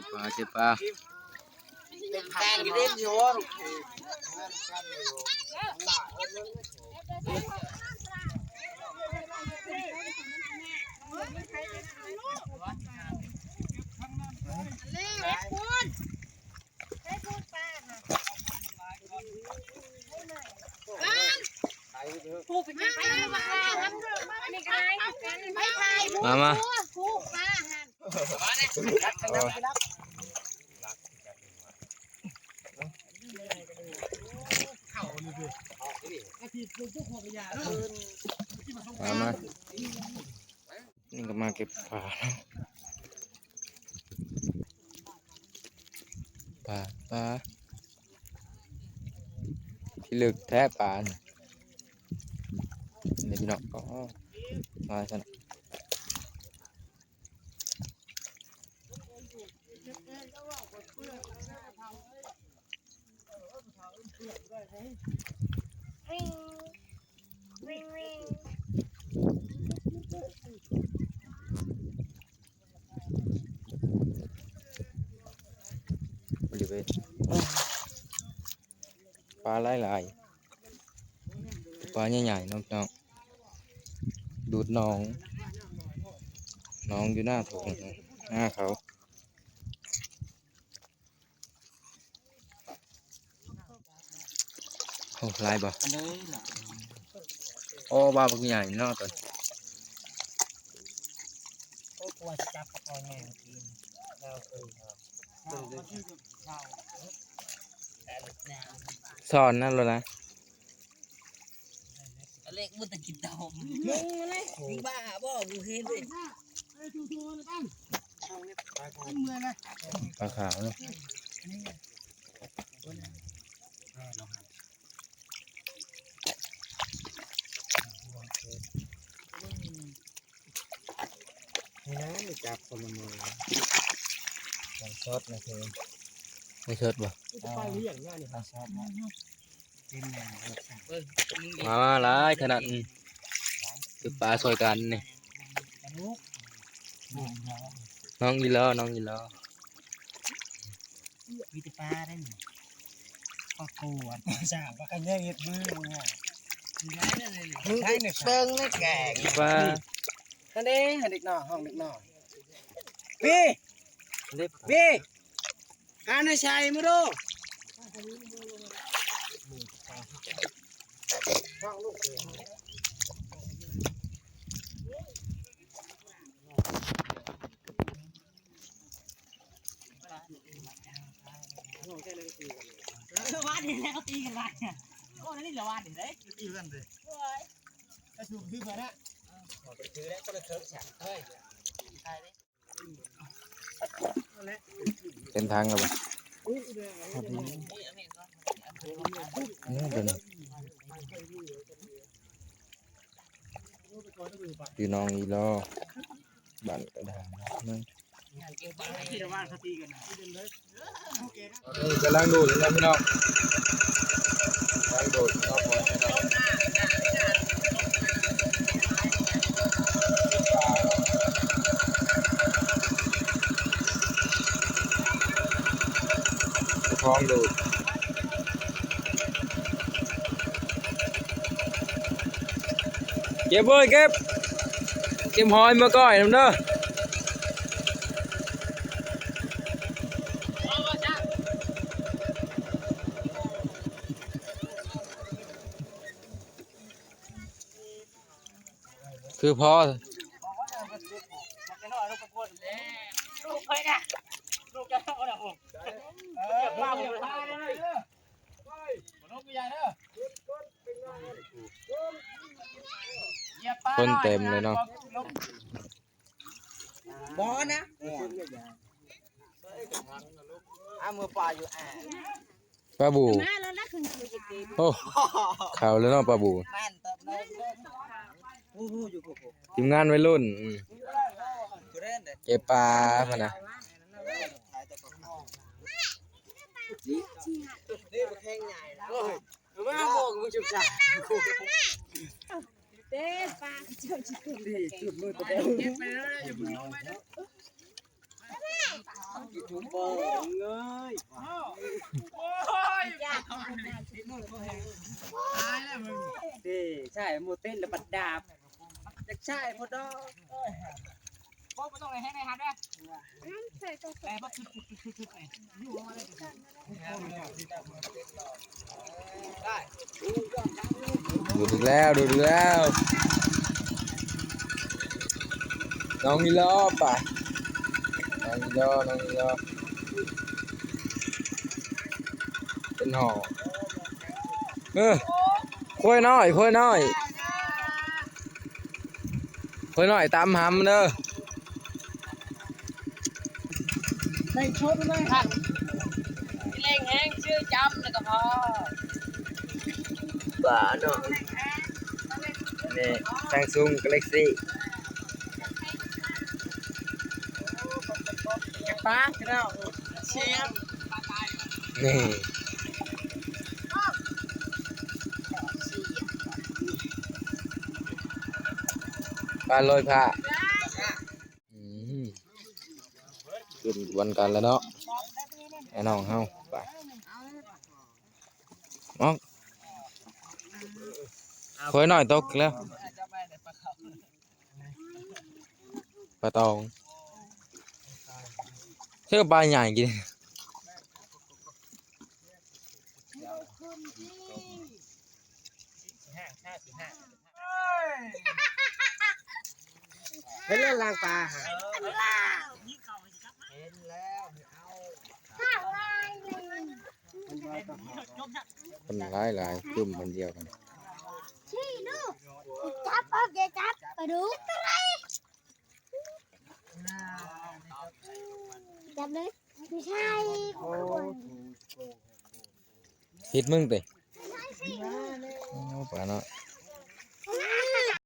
ก็บปลาเก็บปลาแกงกินได้โยนผูกเป็นไงไปเลยมาทำอันนี้ก็ได้ไม่ใช่มามา ผูก ปลามามานี่ก็มาเก็บปลาปลาปลาที่ลึกแท้ปลาน่ะนี่พี่น้องอ๋อมาสนะ บริเวณปลาหลายๆปลาใหญ่ๆเน้องน้องดูดหน้องหน้องอยู่หน้าโถงหน้าเขา โอ้ลายบ่อันนี้แหละโอ้ปลาบักใหญ่เนาะตัวโอ้กลัวจับกระปองแมงกินเราเออเราเราแต่เล็กแนวสอนนั่นแล้วนะเล็กมันตะกินดมมึงอะไรบ้าบ่กูเห็นเลยปลาขาวเนาะ นี่นะไม่ จับคนละมือมันชดนะเธอไม่เชิดบ่ไปเรียกง่ายนี่เขาชอบนะเป็นแนวเออมามาหลายขนาดนี้คือปลาซอยกันนี่กระนุกนี่เนาะน้องยีล้อน้องยีล้อมีแต่ปลาได้นี่ปลากวดสามปลากันแย่เห็ดมือมึงอะใช่เนี่ยเชิงไม่แก่งปลานั่นเองเด็กน้อยห้องเด็กน้อย พี่เล็บพี่อาณาชัยมาดูวาดนี่แล้วตีกันไรเนี่ยโอ้นั่นนี่เหรอวาดนี่ เลยตีกันเลยถ้าถูกซื้อมาละไปซื้อแล้วก็เลยเคิร์ฟฉากเฮ้ยตายเลย เป็นทางแล้วบ่นี่เดี๋ยวนี้คือน้องยีล้อบ้านกระดานนี่ ที่เราว่าเขาตีกัน นี่กำลังดูดเลยนะพี่น้อง ดูเก็บเว้ยเก็บเก็บหอยมาก่อยน้ำเด้อคือพอ ลูกไปนะลูกจะ เอาหนักอกเออมาเลยมาเลยลูกใหญ่เด้อคนเต็มเลยเนาะบอนะอามือปลาอยู่อ่าปลาบูมาแล้วนะคือคือจะกินโอ้เขาแล้วเนาะปลาบูแม่นเติมเลยฮู้ฮู้อยู่กูกูทีมงานวัยรุ่นอืมกูเล่นเด้เก็บปลาพะนะ ขายแต่ปลาข้าว นี่มันแห้งใหญ่เฮ้ยมาบอกมึงจุดจ่าเด้ปลาเจ้าชิคุนดีจุดมือตัวเดียวเก็บไปแล้วอยู่บนน้องไปเด้อถุงเบอร์เงดีใช่โมเต้นแล้วบัดดาบจะใช่พอดอพ วกไม่ต้องอะไรให้ในฮัทด้วยใส่ตัวแต่ว่าคือคือคือคือไอ้อยู่มาเลยดูดอีกแล้วดูดอีกแล้วน้องอีล้อไปน้องอีล้อน้องอีล้อเป็นห่อเออคุยน้อยคุยน้อยคุยน้อยตามหำเด้อ ได้ชดไหมเล่งแห้งชื่อจำแล้วก็พอป่าเนาะนี่ซังซุงกาแล็กซี่ป้าเราเชียบนี่ปลาลอยผ้าอืมขึ้น วันกันแล้วเนาะไอ้น้องเฮาไปมองคอยหน่อยตกแล้วปลาตองเชื่อปลาใหญ่กินเป็นเรื่องลางปลาฮะ ข้าวลายหนึ่งมันหลายหลายกลุ่มมันเดียวกันชี้ดูจับเอาแกจับไปดูอะไรจับเลยไม่ใช่ฮิตมึงติโอ้ปลาเนาะ